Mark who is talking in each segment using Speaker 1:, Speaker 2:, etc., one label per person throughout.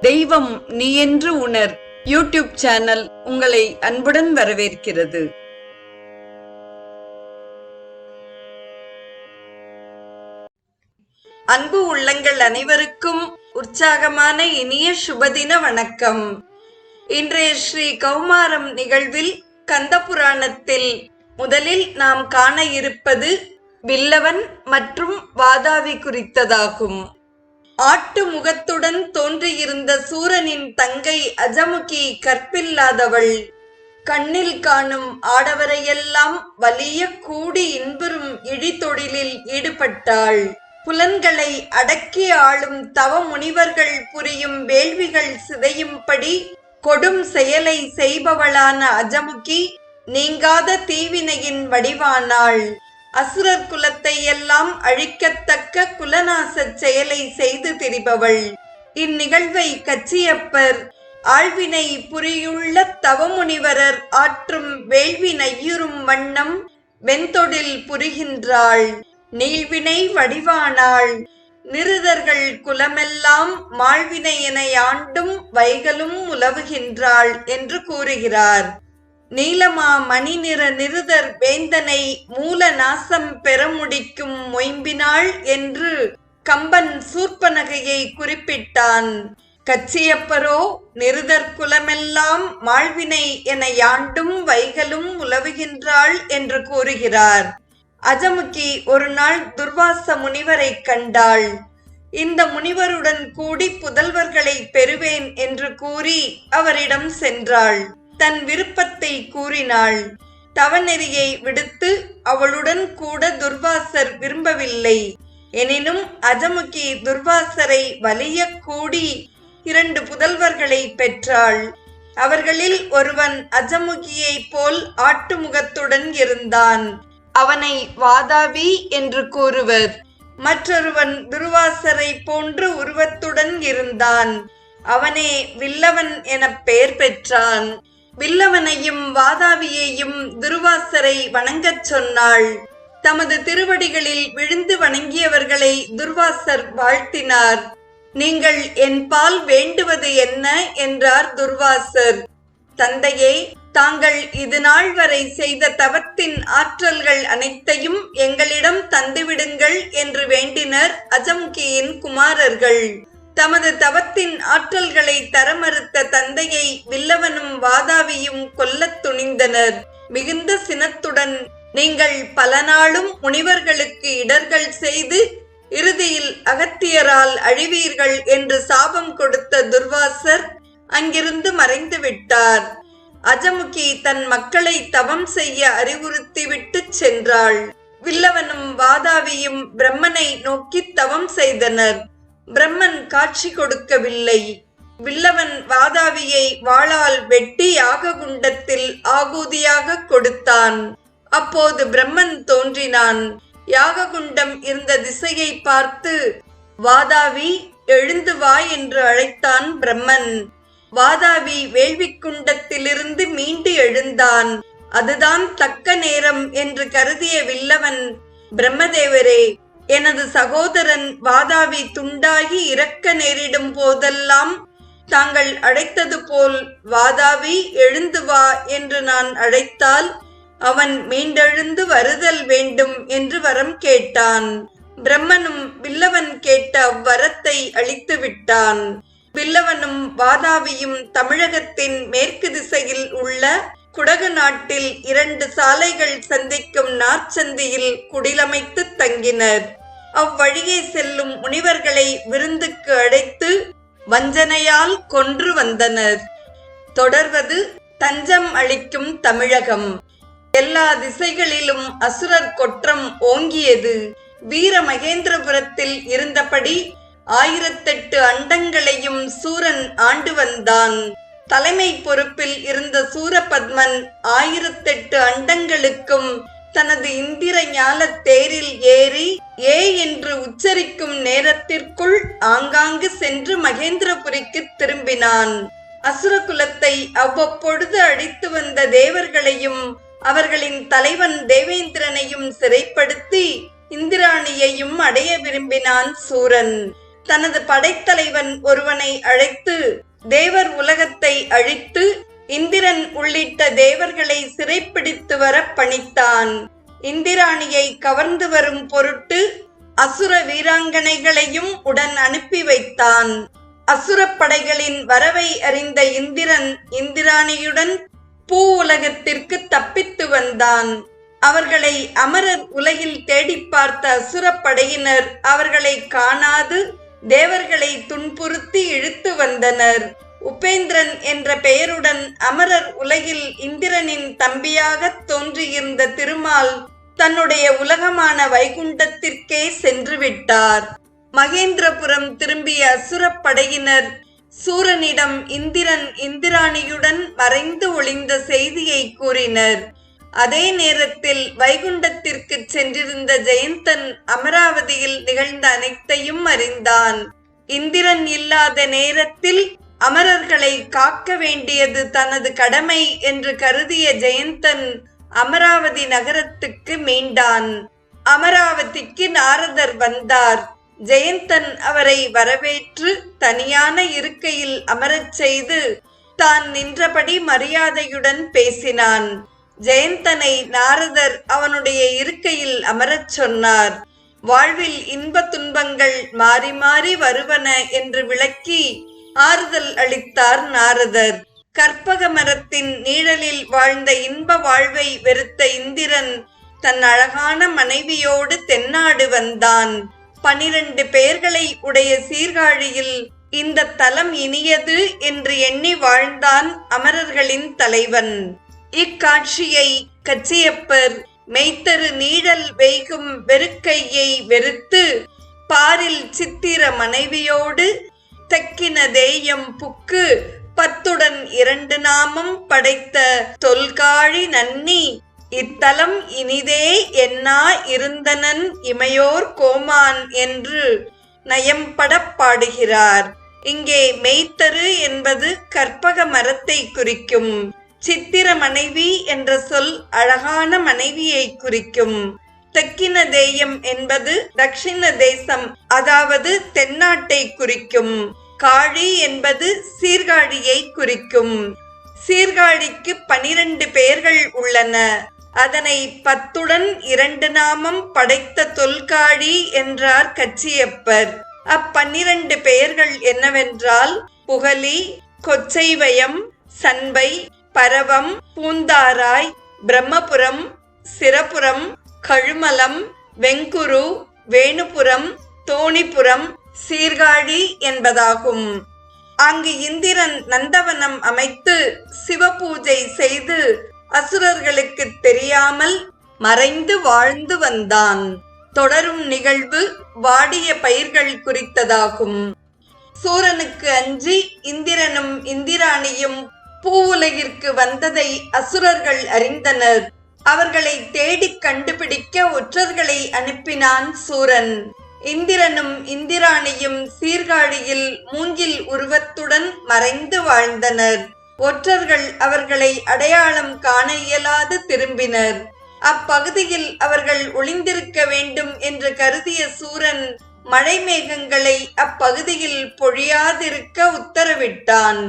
Speaker 1: தெய்வம் நீ என்று உணர். யூடியூப் சேனல் உங்களை அன்புடன் வரவேற்கிறது. அன்பு உள்ளங்கள் அனைவருக்கும் உற்சாகமான இனிய சுபதின வணக்கம். இன்றைய ஸ்ரீ கௌமாரம் நிகழ்வில் கந்த புராணத்தில் முதலில் நாம் காண இருப்பது வில்லவன் மற்றும் வாதாவி குறித்ததாகும். ஆட்டு முகத்துடன் தோன்றியிருந்த சூரனின் தங்கை அஜமுகி கற்பில்லாதவள். கண்ணில் காணும் ஆடவரையெல்லாம் வலிய கூடி இன்புறும் இழித்தொழிலில் ஈடுபட்டாள். புலன்களை அடக்கி ஆளும் தவ முனிவர்கள் புரியும் வேள்விகள் சிதையும்படி கொடும் செயலை செய்பவளான அஜமுகி நீங்காத தீவினையின் வடிவானாள். அசுரர் குலத்தை எல்லாம் அழிக்கத்தக்க குலநாசச் செயலை செய்து திரிபவள். இந்நிகழ்வை கச்சியப்பர் ஆழ்வினை புரியுள்ள தவமுனிவரர் ஆற்றும் வேள்வி நையுறும் வண்ணம் வெண்தொடில் புரிகின்றாள். நீள்வினை வடிவானாள். நிருதர்கள் குலமெல்லாம் மாழ்வினை என ஆண்டும் வைகளும் உலவுகின்றாள் என்று கூறுகிறார். நீலமா மணிநிற நிருதர் வேந்தனை மூல நாசம் பெற முடிக்கும் மொயம்பினாள் என்று கம்பன் சூர்பனகையை குறிப்பிட்டான். கச்சியப்பரோ நிருதர் குலமெல்லாம் மாழ்வினை என யாண்டும் வைகலும் உலவுகின்றாள் என்று கூறுகிறார். அஜமுகி ஒரு நாள் துர்வாச முனிவரை கண்டாள். இந்த முனிவருடன் கூடி புதல்வர்களை பெறுவேன் என்று கூறி அவரிடம் சென்றாள். தன் விருப்பத்தை கூறினாள். தவநெறியை விடுத்து அவளுடன் கூட துர்வாசர் விரும்பவில்லை. எனினும் அஜமுகி துர்வாசரை வலிய கூடி இரண்டு புதல்வர்களை பெற்றாள். அவர்களில் ஒருவன் அஜமுகியைப் போல் ஆட்டுமுகத்துடன் இருந்தான். அவனை வாதாபி என்று கூறுவர். மற்றொருவன் துர்வாசரை போன்று உருவத்துடன் இருந்தான். அவனே வில்லவன் என பெயர் பெற்றான். வில்லவனையும் வாதாவியையும் துர்வாசரை வணங்கச் சொன்னாள். தமது திருவடிகளில் விழுந்து வணங்கியவர்களை துர்வாசர் வாழ்த்தினார். நீங்கள் என் பால் வேண்டுவது என்ன? என்றார் துர்வாசர். தந்தையே தாங்கள் இது நாள் வரை செய்த தவத்தின் ஆற்றல்கள் அனைத்தையும் எங்களிடம் தந்துவிடுங்கள் என்று வேண்டினர் அஜம்கியின் குமாரர்கள். தமது தவத்தின் ஆற்றல்களை தர மறுத்த தந்தையை வில்லவனும் வாதாவியும் கொல்லத் துணிந்தனர். மிகுந்த சினத்துடன் நீங்கள் பல நாளும் முனிவர்களுக்கு இடர்கள் செய்து இறுதியில் அகத்தியரால் அழிவீர்கள் என்று சாபம் கொடுத்த துர்வாசர் அங்கிருந்து மறைந்து விட்டார். அஜமுகி தன் மக்களை தவம் செய்ய அறிவுறுத்திவிட்டு சென்றாள். வில்லவனும் வாதாவியும் பிரம்மனை நோக்கி தவம் செய்தனர். பிரம்மன் காட்சி கொடுக்கவில்லை. வில்லவன் வாதாவியை வாளால் வெட்டி யாக குண்டத்தில் ஆகூதியாக கொடுத்தான். அப்போது பிரம்மன் தோன்றினான். யாக குண்டம் இருந்த திசையை பார்த்து வாதாவி எழுந்து வா என்று அழைத்தான் பிரம்மன். வாதாவி வேள்விக்குண்டத்திலிருந்து மீண்டு எழுந்தான். அதுதான் தக்க நேரம் என்று கருதிய வில்லவன் பிரம்மதேவரே எனது சகோதரன் வாதாவி துண்டாகி இறக்க நேரிடும் போதெல்லாம் தாங்கள் அழைத்தது போல் வாதாவி எழுந்து வா என்று நான் அழைத்தால் அவன் மீண்டெழுந்து வருதல் வேண்டும் என்று வரம் கேட்டான். பிரம்மனும் வில்லவன் கேட்ட அவ்வரத்தை அளித்து விட்டான். வில்லவனும் வாதாவியும் தமிழகத்தின் மேற்கு திசையில் உள்ள குடகு நாட்டில் இரண்டு சாலைகள் சந்திக்கும் நாற்சந்தியில் குடிலமைத்து தங்கினர். அவ்வழியே செல்லும் முனிவர்களை விருந்துக்கு அழைத்து வஞ்சனையால் கொன்று வந்தனர். தொடர்வது தஞ்சம் அளிக்கும் தமிழகம். எல்லா திசைகளிலும் அசுரர் கொற்றம் ஓங்கியது. வீர மகேந்திரபுரத்தில் இருந்தபடி ஆயிரத்தெட்டு அண்டங்களையும் சூரன் ஆண்டு வந்தான். தலைமை பொறுப்பில் இருந்த சூரபத்மன் ஆயிரத்தெட்டு அண்டங்களுக்கும் தனது இந்திர ஞால தேரில் ஏறி ஏ என்று உச்சரிக்கும் நேரத்திற்குள் ஆங்காங்கு சென்று மகேந்திரபுரிக்கு திரும்பினான். அசுரகுலத்தை அவ்வப்பொழுது அடித்து வந்த தேவர்களையும் அவர்களின் தலைவன் தேவேந்திரனையும் சிறைப்படுத்தி இந்திராணியையும் அடைய விரும்பினான் சூரன். தனது படைத்தலைவன் ஒருவனை அழைத்து தேவர் உலகத்தை அழித்து இந்திரன் உள்ளிட்ட தேவர்களை சிறைப்பிடித்து வர பணித்தான். இந்திராணியை கவர்ந்து வரும் பொருட்டு அசுர வீராங்கனைகளையும் உடன் அனுப்பி வைத்தான். அசுரப்படைகளின் வரவை அறிந்த இந்திரன் இந்திராணியுடன் பூ உலகத்திற்கு தப்பித்து வந்தான். அவர்களை அமரர் உலகில் தேடி பார்த்த அசுரப் படையினர் அவர்களை காணாது தேவர்களை துன்புறுத்தி இழுத்து வந்தனர். உபேந்திரன் என்ற பெயருடன் அமரர் உலகில் இந்திரனின் தம்பியாக தோன்றியிருந்த திருமால் தன்னுடைய உலகமான வைகுண்டத்திற்கே சென்று விட்டார் மகேந்திரபுரம் திரும்பிய அசுரப் படையினர் சூரனிடம் இந்திரன் இந்திராணியுடன் மறைந்து ஒளிந்த செய்தியை கூறினர். அதே நேரத்தில் வைகுண்டத்திற்கு சென்றிருந்த ஜெயந்தன் அமராவதியில் நிகழ்ந்த அனைத்தையும் அறிந்தான். இந்திரன் இல்லாத நேரத்தில் அமரர்களை காக்க வேண்டியது தனது கடமை என்று கருதிய ஜெயந்தன் அமராவதி நகரத்துக்கு மீண்டான். அமராவதிக்கு நாரதர் வந்தார். ஜெயந்தன் அவரை வரவேற்று தனியான இருக்கையில் அமரச் செய்து தான் நின்றபடி மரியாதையுடன் பேசினான். ஜெயந்தனை நாரதர் அவனுடைய இருக்கையில் அமரச் சொன்னார். வாழ்வில் இன்ப துன்பங்கள் மாறி மாறி வருவன என்று விளக்கி ஆறுதல் அளித்தார் நாரதர். கற்பக மரத்தின் நீழலில் வாழ்ந்த இன்ப வாழ்வை வெறுத்த இந்திரன் தன் அழகான மனைவியோடு தென்னாடு வந்தான். பனிரெண்டு பெயர்களை உடைய சீர்காழியில் இந்த தலம் இனியது என்று எண்ணி வாழ்ந்தான் அமரர்களின் தலைவன். இக்காட்சியை கச்சியப்பர் மெய்த்தரு நீழல் வெய்கும் வெறுக்கையை வெறுத்து பாரில் சித்திர மனைவியோடு தெக்கின தேயம் புக்கு பத்துடன் இரண்டு நாமம் படைத்த தொல்காழி நன்னி. இத்தலம் இனிதே என்னா இருந்தனன் இமையோர் கோமான் என்று நயம்படப் பாடுகிறார். இங்கே மெய்த்தரு என்பது கற்பக மரத்தை குறிக்கும். சித்திர மனைவி என்ற சொல் அழகான மனைவியை குறிக்கும். தெக்கின தேயம் என்பது தட்சிண தேசம் அதாவது தென்னாட்டை குறிக்கும். காழி என்பது சீர்காழியை குறிக்கும். சீர்காழிக்கு பனிரெண்டு பெயர்கள் உள்ளன. அதனை பத்துடன் இரண்டு நாமம் படைத்த தொல்காழி என்றார் கச்சியப்பர். அப்பன்னிரண்டு பெயர்கள் என்னவென்றால் புகலி கொச்சைவயம் சண்பை பரவம் பூந்தாராய் பிரம்மபுரம் சிரபுரம் கழுமலம் வெங்குரு வேணுபுரம் தோணிபுரம் சீர்காழி என்பதாகும். அங்கு இந்திரன் நந்தவனம் அமைத்து சிவபூஜை செய்து அசுரர்களுக்கு தெரியாமல் மறைந்து வாழ்ந்து வந்தான். தொடரும் நிகழ்வு வாடிய பயிர்கள் குறித்ததாகும். சூரனுக்கு அஞ்சி இந்திரனும் இந்திராணியும் பூவுலகிற்கு வந்ததை அசுரர்கள் அறிந்தனர். அவர்களை தேடிக் கண்டுபிடிக்க ஒற்றர்களை அனுப்பினான் சூரன். இந்திரனும் இந்திராணியும் சீர்காழியில் மூங்கில் உருவத்துடன் மறைந்து வாழ்ந்தனர். ஒற்றர்கள் அவர்களை அடையாளம் காண இயலாது திரும்பினர். அப்பகுதியில் அவர்கள் ஒளிந்திருக்க வேண்டும் என்று கருதிய சூரன் மழை மேகங்களை அப்பகுதியில் பொழியாதிருக்க உத்தரவிட்டான்.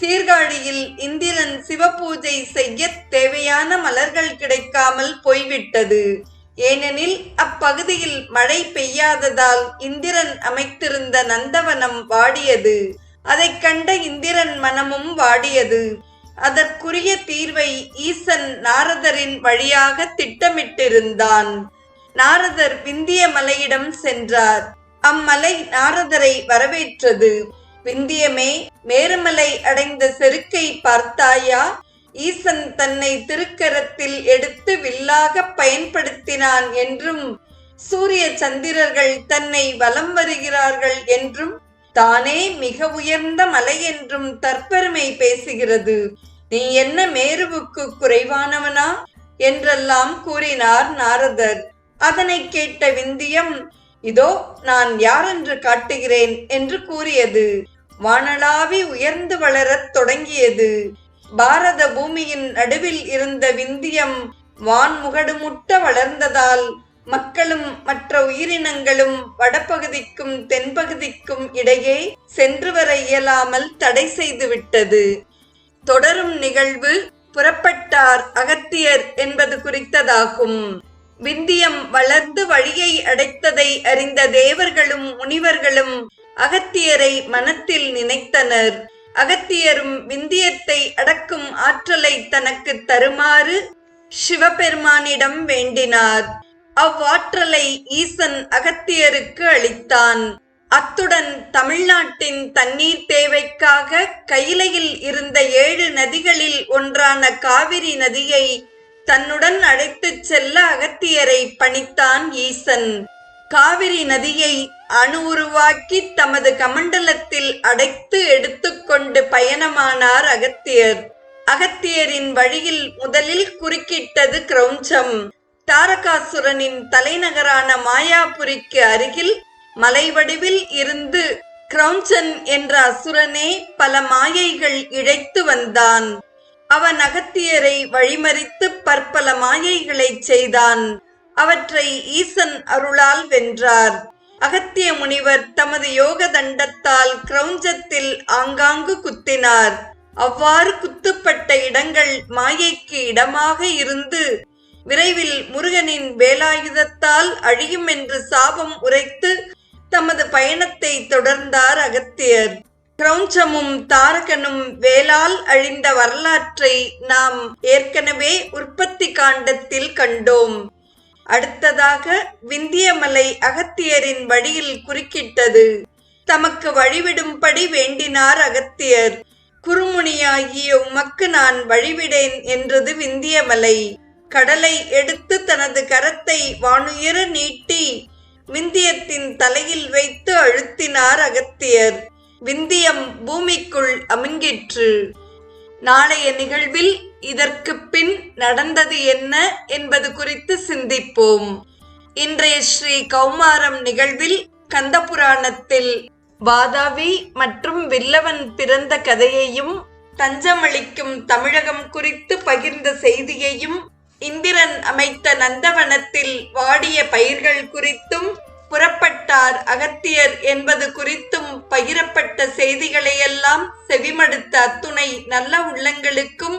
Speaker 1: சீர்காழியில் இந்திரன் சிவபூஜை செய்ய தேவையான மலர்கள் கிடைக்காமல் போய்விட்டது. ஏனெனில் அப்பகுதியில் மழை பெய்யாததால் இந்திரன் அமைத்திருந்த நந்தவனம் வாடியது. அதைக் கண்ட இந்திரன் மனமும் வாடியது. அதற்குரிய தீர்வை ஈசன் நாரதரின் வழியாக திட்டமிட்டிருந்தான். நாரதர் விந்திய மலையிடம் சென்றார். அம்மலை நாரதரை வரவேற்றது. விந்தியமே மேருமலை அடைந்த செருக்கை பார்த்தாயா? ஈசன் தன்னை திருக்கரத்தில் எடுத்து வில்லாக பயன்படுத்தினான் என்றும் சூரிய சந்திரர்கள் தன்னை வலம் வருகிறார்கள் என்றும் தானே மிக உயர்ந்த மலை என்றும் தற்பெருமை பேசுகிறது. நீ என்ன மேருவுக்கு குறைவானவனா? என்றெல்லாம் கூறினார் நாரதர். அதனை கேட்ட விந்தியம் இதோ நான் யாரென்று காட்டுகிறேன் என்று கூறியது. வானளாவி உயர்ந்து வளரத் தொடங்கியது. பாரத பூமியின் நடுவில் இருந்த விந்தியம் வான்முகடுமுட்ட வளர்ந்ததால் மக்களும் மற்ற உயிரினங்களும் வடபகுதிக்கும் தென்பகுதிக்கும் இடையே சென்று வர இயலாமல் தடை செய்துவிட்டது தொடரும் நிகழ்வு புறப்பட்டார் அகத்தியர் என்பது குறித்ததாகும். விந்தியம் வளர்ந்து வழியை அடைத்ததை அறிந்த தேவர்களும் முனிவர்களும் அகத்தியரை மனத்தில் நினைத்தனர். அகத்தியரும் விந்தியத்தை அடக்கும் ஆற்றலை தனக்கு தருமாறு சிவபெருமானிடம் வேண்டினார். அவ்வாற்றலை ஈசன் அகத்தியருக்கு அளித்தான். அத்துடன் தமிழ்நாட்டின் தண்ணீர் தேவைக்காக கையிலையில் இருந்த ஏழு நதிகளில் ஒன்றான காவிரி நதியை தன்னுடன் அழைத்துச் செல்ல அகத்தியரை பணித்தான் ஈசன். காவிரி நதியை அணு உருவாக்கி தமது கமண்டலத்தில் அடைத்து எடுத்துக்கொண்டு பயணமானார் அகத்தியர். அகத்தியரின் வழியில் முதலில் குறுக்கிட்டது கிரௌஞ்சம். தாரகாசுரனின் தலைநகரான மாயாபுரிக்கு அருகில் மலைவடிவில் இருந்து கிரௌஞ்சன் என்ற அசுரனே பல மாயைகள் இழைத்து வந்தான். அவன் அகத்தியரை வழிமறித்து பற்பல மாயைகளை செய்தான். அவற்றை ஈசன் அருளால் வென்றார். அகத்திய முனிவர் தமது யோக தண்டத்தால் கிரௌஞ்சத்தில் ஆங்காங்கு குத்தினார். அவ்வாறு குத்துப்பட்ட இடங்கள் மாயைக்கு இடமாக இருந்து விரைவில் முருகனின் வேலாயுதத்தால் அழியும் என்று சாபம் உரைத்து தமது பயணத்தை தொடர்ந்தார் அகத்தியர். கிரௌஞ்சமும் தாரகனும் வேலால் அழிந்த வரலாற்றை நாம் ஏற்கனவே உற்பத்தி காண்டத்தில் கண்டோம். அடுத்ததாக விந்தியமலை அகத்தியரின் வழியில் குறுக்கிட்டது. தமக்கு வழிவிடும்படி வேண்டினார் அகத்தியர். குறுமுனியாகிய உமக்கு நான் வழிவிடேன் என்றது விந்தியமலை. கடலை எடுத்து தனது கரத்தை வானுயர நீட்டி விந்தியத்தின் தலையில் வைத்து அழுத்தினார் அகத்தியர். விந்தியம் பூமிக்குள் அமுங்கிற்று. நாளைய நிகழ்வில் இதற்கு பின் நடந்தது என்ன என்பது குறித்து சிந்திப்போம். இன்றைய ஸ்ரீ கௌமாரம் நிகழ்வில் கந்தபுராணத்தில் வாதாவி மற்றும் வில்லவன் பிறந்த கதையையும் தஞ்சமளிக்கும் தமிழகம் குறித்து பகிர்ந்த செய்தியையும் இந்திரன் அமைத்த நந்தவனத்தில் வாடிய பயிர்கள் குறித்தும் புறப்பட்டார் அகத்தியர் என்பது குறித்தும் பகிரப்பட்ட செய்திகளையெல்லாம் செவிமடுத்த அத்துணை நல்ல உள்ளங்களுக்கும்